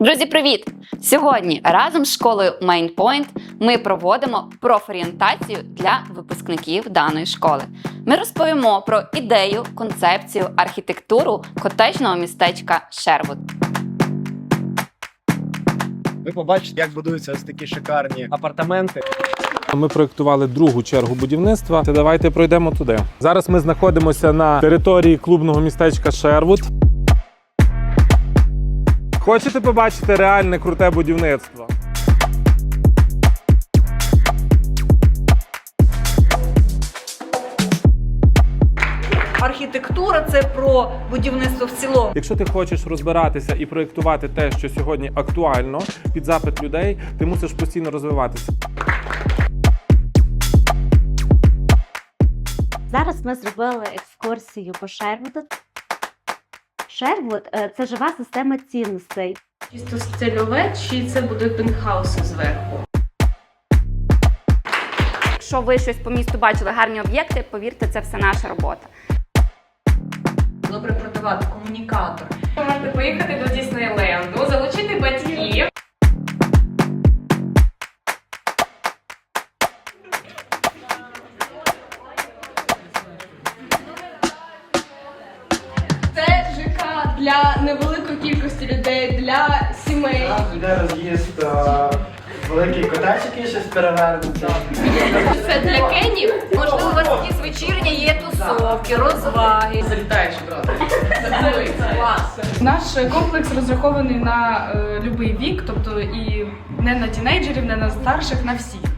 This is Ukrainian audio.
Друзі, привіт! Сьогодні разом з школою Mainpoint ми проводимо профорієнтацію для випускників даної школи. Ми розповімо про ідею, концепцію, архітектуру котежного містечка Шервуд. Ви побачите, як будуються ось такі шикарні апартаменти. Ми проєктували другу чергу будівництва. Та давайте пройдемо туди. Зараз ми знаходимося на території клубного містечка Шервуд. Хочете побачити реальне круте будівництво? Архітектура це про будівництво в цілому. Якщо ти хочеш розбиратися і проєктувати те, що сьогодні актуально під запит людей, ти мусиш постійно розвиватися. Зараз ми зробили екскурсію по Шервуду. Шервуд е, це жива система цінностей. Чисто стильове, чи це буде пентхаус зверху? Якщо ви щось по місту бачили гарні об'єкти, повірте, це все наша робота. Добре продавати комунікатор. Ви можете поїхати до Діснейленду, залучити батьків. Для невеликої кількості людей, для сімей. Де роз'їзд великий котеч, який щось перевернути. Це для кенів. Можливо, у вас якісь вечірні є тусовки, розваги. Залітаєш одразу. Наш комплекс розрахований на е, будь-який вік, тобто і не на тінейджерів, не на старших, на всіх.